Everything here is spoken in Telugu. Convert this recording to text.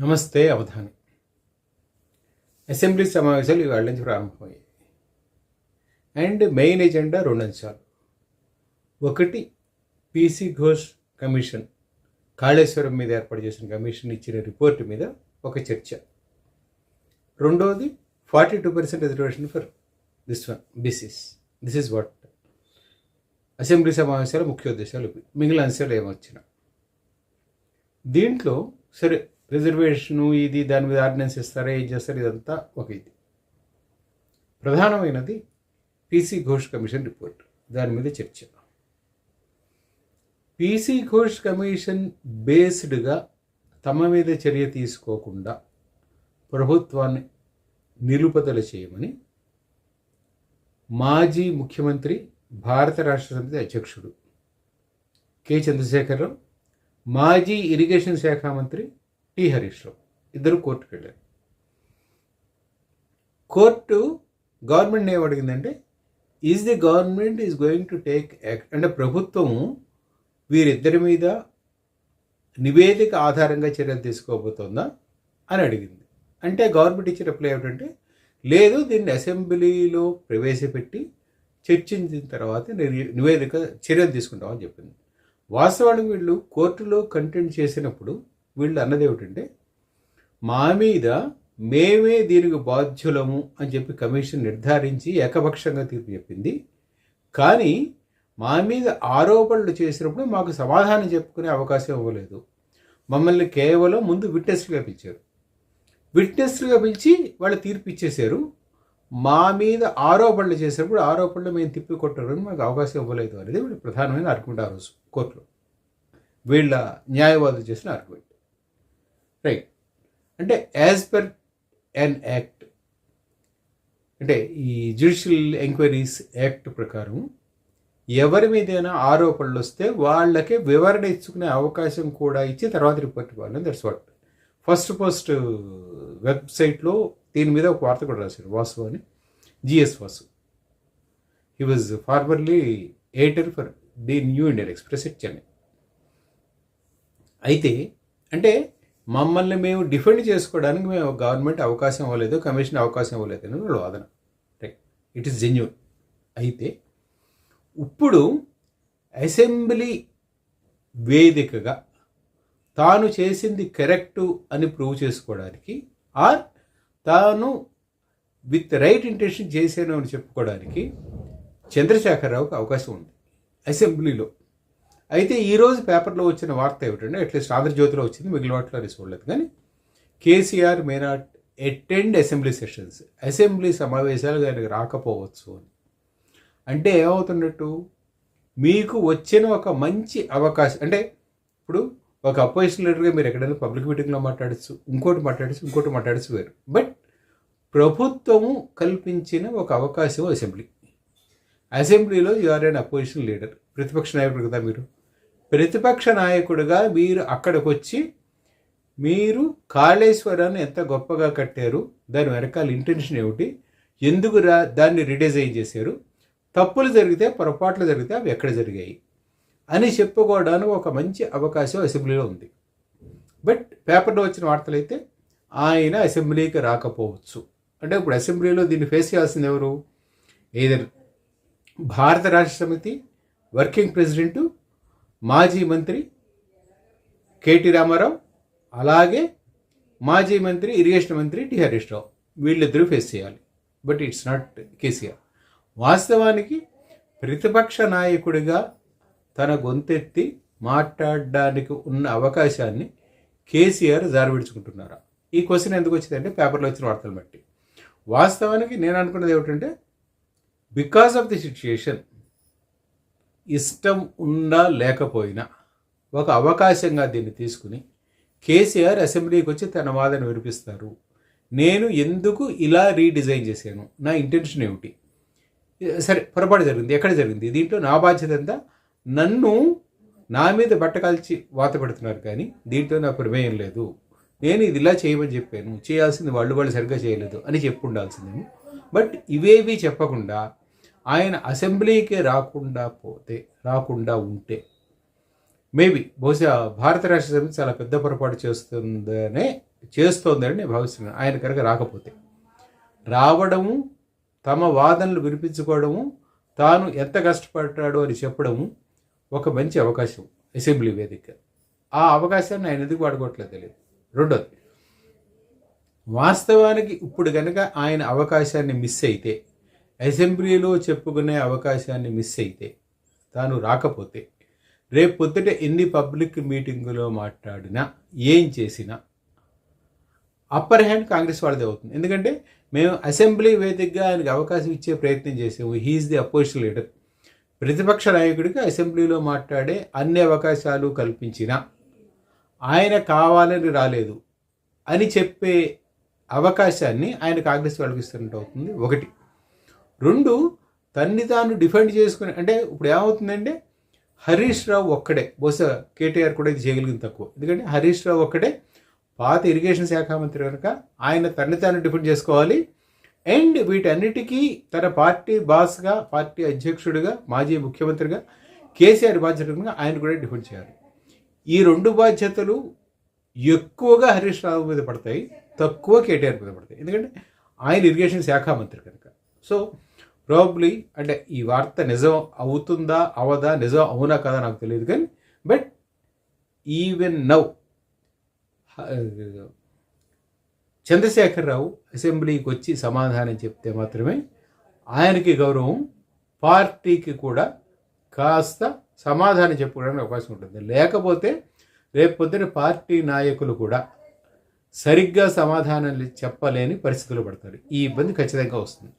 నమస్తే అవధాని. అసెంబ్లీ సమావేశాలు ఇవాళ నుంచి ప్రారంభమయ్యాయి. అండ్ మెయిన్ ఎజెండా రెండు అంశాలు. ఒకటి పీసీ ఘోష్ కమిషన్ కాళేశ్వరం మీద ఏర్పాటు చేసిన కమిషన్ ఇచ్చిన రిపోర్ట్ మీద ఒక చర్చ. రెండవది forty two percent reservation for this one BCs this is what. Assembly సమావేశాల ముఖ్య ఉద్దేశాలు మిగిలిన అంశాలు ఏమొచ్చినా. దీంట్లో సరే రిజర్వేషను ఇది దాని మీద ఆర్డినెన్స్ ఇస్తారా ఏం చేస్తారు ఇదంతా ఒక ఇది. ప్రధానమైనది పీసీ ఘోష్ కమిషన్ రిపోర్ట్ దాని మీద చర్చ. పీసీ ఘోష్ కమిషన్ బేస్డ్గా తమ మీద చర్య తీసుకోకుండా ప్రభుత్వాన్ని నిలుపుదల చేయమని మాజీ ముఖ్యమంత్రి భారత రాష్ట్ర సమితి అధ్యక్షుడు కె. చంద్రశేఖరరావు మాజీ ఇరిగేషన్ శాఖ మంత్రి టి హరీష్ రావు ఇద్దరు కోర్టుకు వెళ్ళారు కోర్టు గవర్నమెంట్ ఏం అడిగిందంటే is the government is going to take act అంటే ప్రభుత్వము వీరిద్దరి మీద నివేదిక ఆధారంగా చర్యలు తీసుకోబోతోందా అని అడిగింది. అంటే గవర్నమెంట్ ఇచ్చే రిప్లై ఏమిటంటే లేదు దీన్ని అసెంబ్లీలో ప్రవేశపెట్టి చర్చించిన తర్వాత నివేదిక చర్యలు తీసుకుంటామని చెప్పింది. వాస్తవానికి వీళ్ళు కోర్టులో కంటెంట్ చేసినప్పుడు వీళ్ళు అన్నది ఏమిటంటే మా మీద మేమే దీనికి బాధ్యులము అని చెప్పి కమిషన్ నిర్ధారించి ఏకపక్షంగా తీర్పు చెప్పింది. కానీ మా మీద ఆరోపణలు చేసినప్పుడు మాకు సమాధానం చెప్పుకునే అవకాశం ఇవ్వలేదు. మమ్మల్ని కేవలం ముందు విట్నెస్లుగా పిలిచారు. విట్నెస్లుగా పిలిచి వాళ్ళు తీర్పు ఇచ్చేశారు. మా మీద ఆరోపణలు చేసినప్పుడు ఆరోపణలు మేము తిప్పి కొట్టడానికి మాకు అవకాశం ఇవ్వలేదు అనేది వీళ్ళు ప్రధానమైన ఆర్గ్యుమెంట్ ఆ రోజు కోర్టులో. వీళ్ళ న్యాయవాదులు చేసిన ఆర్గ్యుమెంట్. రైట్ అంటే యాజ్ పర్ ఎన్ యాక్ట్ అంటే ఈ జ్యుడిషియల్ ఎంక్వైరీస్ యాక్ట్ ప్రకారం ఎవరి మీదైనా ఆరోపణలు వస్తే వాళ్ళకే వివరణ ఇచ్చుకునే అవకాశం కూడా ఇచ్చి తర్వాత రిపోర్ట్ ఇవ్వాలి దట్స్ వాట్ ఫస్ట్ పోస్ట్ వెబ్సైట్లో దీని మీద ఒక వార్త కూడా రాశారు వాసు అని. GS Vasu. He was formerly editor for the New Indian Express it Chennai అయితే అంటే మమ్మల్ని మేము డిఫెండ్ చేసుకోవడానికి మేము గవర్నమెంట్ అవకాశం ఇవ్వలేదు కమిషన్ అవకాశం ఇవ్వలేదు అని వాళ్ళ వాదన. రైట్ ఇట్ ఈస్ జెన్యున్ అయితే ఇప్పుడు అసెంబ్లీ వేదికగా తాను చేసింది కరెక్టు అని ప్రూవ్ చేసుకోవడానికి ఆర్ తాను విత్ రైట్ ఇంటెన్షన్ చేశాను అని చెప్పుకోవడానికి చంద్రశేఖరరావుకి అవకాశం ఉంది అసెంబ్లీలో. అయితే ఈరోజు పేపర్లో వచ్చిన వార్త ఏమిటంటే అట్లీస్ట్ ఆంధ్రజ్యోతిలో వచ్చింది మిగిలిన వాటిలో అది చూడలేదు. కానీ KCR may not attend assembly sessions assembly సమావేశాలు ఆయనకు రాకపోవచ్చు అని. అంటే ఏమవుతున్నట్టు? మీకు వచ్చిన ఒక మంచి అవకాశం అంటే ఇప్పుడు ఒక అపోజిషన్ లీడర్గా మీరు ఎక్కడైనా పబ్లిక్ మీటింగ్లో మాట్లాడచ్చు ఇంకోటి మాట్లాడచ్చు ఇంకోటి మాట్లాడచ్చు వేరు. బట్ ప్రభుత్వము కల్పించిన ఒక అవకాశం అసెంబ్లీ అసెంబ్లీలో you are an opposition leader ప్రతిపక్ష నాయకుడు కదా మీరు. ప్రతిపక్ష నాయకుడిగా మీరు అక్కడికి వచ్చి మీరు కాళేశ్వరాన్ని ఎంత గొప్పగా కట్టారు దాని వెనకాల ఇంటెన్షన్ ఏమిటి ఎందుకు రా దాన్ని రిడిజైన్ చేశారు తప్పులు జరిగితే పొరపాట్లు జరిగితే అవి ఎక్కడ జరిగాయి అని చెప్పుకోవడానికి ఒక మంచి అవకాశం అసెంబ్లీలో ఉంది. బట్ పేపర్లో వచ్చిన వార్తలు అయితే ఆయన అసెంబ్లీకి రాకపోవచ్చు. అంటే ఇప్పుడు అసెంబ్లీలో దీన్ని ఫేస్ చేయాల్సింది ఎవరు? ఏదైనా భారత రాష్ట్ర సమితి వర్కింగ్ ప్రెసిడెంటు మాజీ మంత్రి కేటీ రామారావు అలాగే మాజీ మంత్రి ఇరిగేషన్ మంత్రి టి హరీష్ రావు. వీళ్ళిద్దరూ ఫేస్ చేయాలి. But it's not KCR. వాస్తవానికి ప్రతిపక్ష నాయకుడిగా తన గొంతెత్తి మాట్లాడడానికి ఉన్న అవకాశాన్ని కేసీఆర్ జారవిడుచుకుంటున్నారా? ఈ క్వశ్చన్ ఎందుకు వచ్చిందంటే పేపర్లో వచ్చిన వార్తలు బట్టి. వాస్తవానికి నేను అనుకున్నది ఏమిటంటే బికాస్ ఆఫ్ ది సిచ్యుయేషన్ ఇష్టం ఉన్నా లేకపోయినా ఒక అవకాశంగా దీన్ని తీసుకుని కేసీఆర్ అసెంబ్లీకి వచ్చి తన వాదన వినిపిస్తారు. నేను ఎందుకు ఇలా రీడిజైన్ చేశాను? నా ఇంటెన్షన్ ఏమిటి? సరే పొరపాటు జరిగింది. ఎక్కడ జరిగింది? దీంట్లో నా బాధ్యత ఎంత? నన్ను నా మీద బట్టకాల్చి వాత పెడుతున్నారు కానీ దీంట్లో నా ప్రమేయం లేదు. నేను ఇది ఇలా చేయమని చెప్పాను. చేయాల్సింది వాళ్ళు వాళ్ళు సరిగ్గా చేయలేదు అని చెప్పు ఉండాల్సిందేమో బట్ ఇవేవి చెప్పకుండా ఆయన అసెంబ్లీకి రాకుండా పోతే రాకుండా ఉంటే మేబీ బహుశా భారత రాష్ట్ర సమితి చాలా పెద్ద పొరపాటు చేస్తుందనే చేస్తోందని నేను భావిస్తున్నాను. ఆయన కనుక రాకపోతే. రావడము తమ వాదనలు వినిపించుకోవడము తాను ఎంత కష్టపడ్డాడో అని చెప్పడము ఒక మంచి అవకాశం అసెంబ్లీ వేదిక. ఆ అవకాశాన్ని ఆయన ఎందుకు వాడుకోవట్లేదు తెలియదు రెండోది వాస్తవానికి ఇప్పుడు కనుక ఆయన అవకాశాన్ని మిస్ అయితే అసెంబ్లీలో చెప్పుకునే అవకాశాన్ని మిస్ అయితే తాను రాకపోతే రేపు పొద్దుట ఎన్ని పబ్లిక్ మీటింగులో మాట్లాడినా ఏం చేసినా అప్పర్ హ్యాండ్ కాంగ్రెస్ వాళ్ళదే అవుతుంది. ఎందుకంటే మేము అసెంబ్లీ వేదికగా ఆయనకు అవకాశం ఇచ్చే ప్రయత్నం చేసాము. హీఈస్ ది అపోజిషన్ లీడర్ ప్రతిపక్ష నాయకుడికి అసెంబ్లీలో మాట్లాడే అన్ని అవకాశాలు కల్పించిన ఆయన కావాలని రాలేదు అని చెప్పే అవకాశాన్ని ఆయన కాంగ్రెస్ వాళ్ళకి ఇస్తున్నట్టు అవుతుంది. ఒకటి. రెండు తన్ని తాను డిఫెండ్ చేసుకుని అంటే ఇప్పుడు ఏమవుతుందంటే హరీష్ రావు ఒక్కడే బహుశా కేటీఆర్ కూడా ఇది చేయగలిగింది తక్కువ. ఎందుకంటే హరీష్ రావు ఒక్కడే పాత ఇరిగేషన్ శాఖ మంత్రి కనుక ఆయన తన్ని తాను డిఫెండ్ చేసుకోవాలి. అండ్ వీటన్నిటికీ తన పార్టీ బాస్గా పార్టీ అధ్యక్షుడిగా మాజీ ముఖ్యమంత్రిగా కేసీఆర్ బాధ్యతగా ఆయన కూడా డిఫెండ్ చేయాలి. ఈ రెండు బాధ్యతలు ఎక్కువగా హరీష్ రావు మీద పడతాయి తక్కువ కేటీఆర్ మీద పడతాయి. ఎందుకంటే ఆయన ఇరిగేషన్ శాఖ మంత్రి కనుక. సో ప్రాబ్లీ అంటే ఈ వార్త నిజం అవుతుందా అవదా నిజం అవునా కదా నాకు తెలియదు కానీ బట్ ఈవెన్ నౌ చంద్రశేఖరరావు అసెంబ్లీకి వచ్చి సమాధానం చెప్తే మాత్రమే ఆయనకి గౌరవం పార్టీకి కూడా కాస్త సమాధానం చెప్పుకోవడానికి అవకాశం ఉంటుంది. లేకపోతే రేపు పొద్దున పార్టీ నాయకులు కూడా సరిగ్గా సమాధానం చెప్పలేని పరిస్థితులు పడతారు. ఈ ఇబ్బంది ఖచ్చితంగా వస్తుంది.